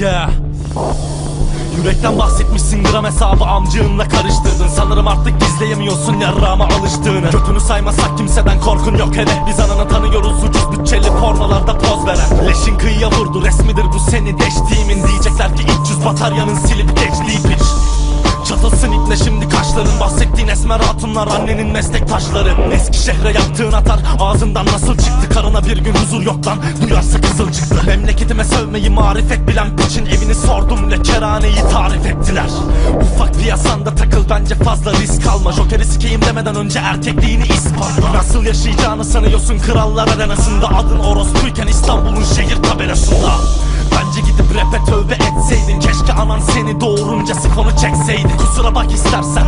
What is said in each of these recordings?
Yeah. Yürekten bahsetmişsin gram hesabı amcığınla karıştırdın. Sanırım artık gizleyemiyorsun yarrağıma alıştığını. Götünü saymasak kimseden korkun yok hele. Biz ananı tanıyoruz ucuz bütçeli pornolarda poz veren. Leşin kıyıya vurdu resmidir bu seni deştiğimin. Diyecekler ki 300 bataryanın silip geçtiği piç. Çatılsın iple şimdi kaşların Bahsettiğin esmer hatunlar annenin meslektaşları. Eski şehre yaptığın atar ağzından nasıl çıktı? Karına bir gün huzur yok lan. Duyarsa kızıl çıktı. Memleketime sövmeyi marifet bilen piçin evini sordum le keraneyi tarif ettiler. Ufak piyasanda takıl bence fazla risk alma. Jokeri sikeyim demeden önce erkekliğini ispatla Nasıl yaşayacağını sanıyorsun krallar arenasında? Adın orospuyken İstanbul'un şehir tabelasında. Bence gidip rap'e tövbe etseydin anan seni doğurunca sifonu çekseydi. Kusura bak istersen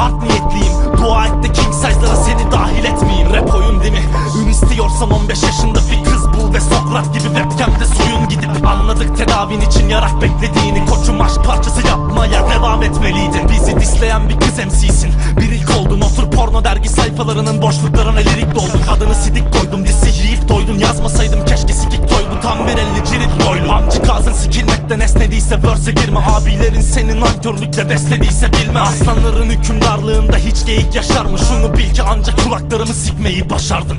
Art niyetliyim. Dua et de king size'lara seni dahil etmeyeyim. Rap oyun değil mi? Ün istiyorsan 15 yaşında bir kız bul Ve Sokrat gibi webcam'de soyun gidip Anladık tedavin için yarak beklediğini. Koçum aşk parçası yapmaya devam etmeliydin Bizi disleyen bir kız MC'sin Bir ilk oldun otur porno dergi sayfalarının boşluklarına lirik doldun Adını sidik koydum disi doydun Yazmasaydım keşke sikik toy bu tam bir elli cirit boylu Amcık ağzın sikilmekten esnediyse verse girme. Abilerin senin nankörlükle beslediyse bilme. Aslanların hükümdarlığında hiç geyik yaşar mı Şunu bil ki ancak kulaklarımı sikmeyi başardın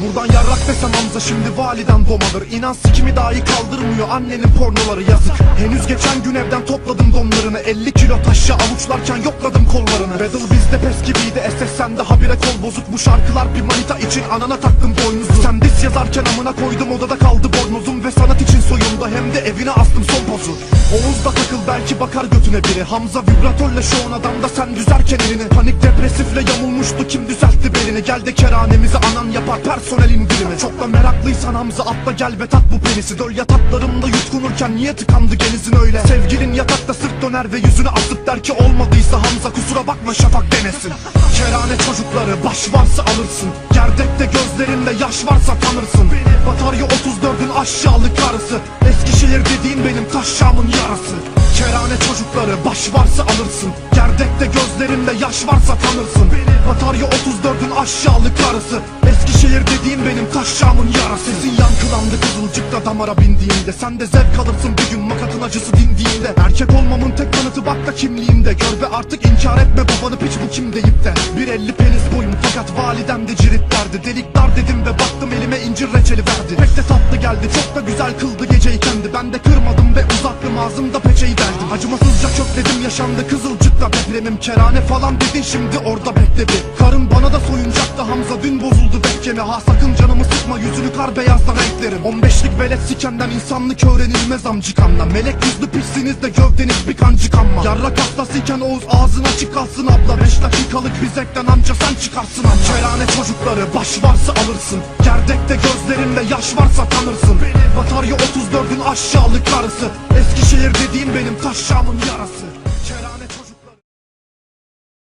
Buradan yarrak desem Hamza şimdi validen domalır İnan sikimi dahi kaldırmıyor annenin pornoları yazık. Henüz geçen gün evden topladım donlarını. 50 kilo taşı avuçlarken yokladım kollarını. Battle bizde pes gibiydi SS sende habire kol bozuk. Bu şarkılar bir manita için anana taktım boynuzu. Sen dis yazarken amına koydum odada kaldı bornozum. Ve sanat için soyunda hem de evine astım son pozu. Oğuz'da takıl belki bakar götüne biri. Hamza vibratörle şovun adamda sen düzerken elini. Panik depresifle yamulmuştu kim düzeltti belini. Gel de kerhanemizi anan yapar personel indirimi Çok da meraklıysan Hamza atla gel ve tat bu penisi Döl yataklarımda yutkunurken niye tıkandı genizin öyle? Sevgilin yatakta sırt döner ve yüzünü asıp der ki olmadıysa Hamza kusura bakma şafak denesin. Kerane çocukları baş varsa alırsın. Gerdekte gözlerinde yaş varsa tanırsın. Batarya 34'ün aşağılık karısı Eskişehir dediğin benim taşşamın yarası. Kerane çocukları baş varsa alırsın. Gerdekte gözlerinde yaş varsa tanırsın. Batarya 34'ün aşağılık karısı Eskişehir dediğin benim taşşamın yarası. Sesin yankılandı kızılcıkta damara bindiğinde Sen de zevk alırsın bir gün makatın acısı dindiğinde. Erkek olmamın tek kanıtı bak da kimliğimde. Gör ve artık inkar etme babanı piç bu kim deyip de. Bir elli penis boyum fakat validem de cirit derdi. Delik peçeyi deldim Acımasızca kökledim yaşandı. Kızılcıkta depremim. Kerane falan dedin şimdi orada bekle bir. Karın bana da soyunacaktı Hamza dün bozuldu bekçemi Ha sakın canımı sıkma yüzünü kar beyazla renklerim. 15'lik velet sikenden insanlık öğrenilmez amcıkanla Melek yüzlü piçsiniz de gövdeniz bir kancık ama Yarrak hastasıyken Oğuz ağzın açık kalsın abla. 5 dakikalık bir zevkten amca sen çıkarsın amca. Kerane çocukları baş varsa alırsın. Gerdekte gözlerinde yaş varsa tanırsın. Batarya 34'ün aşağılık karısı. Eskişehir dediğin benim taşşamın yarası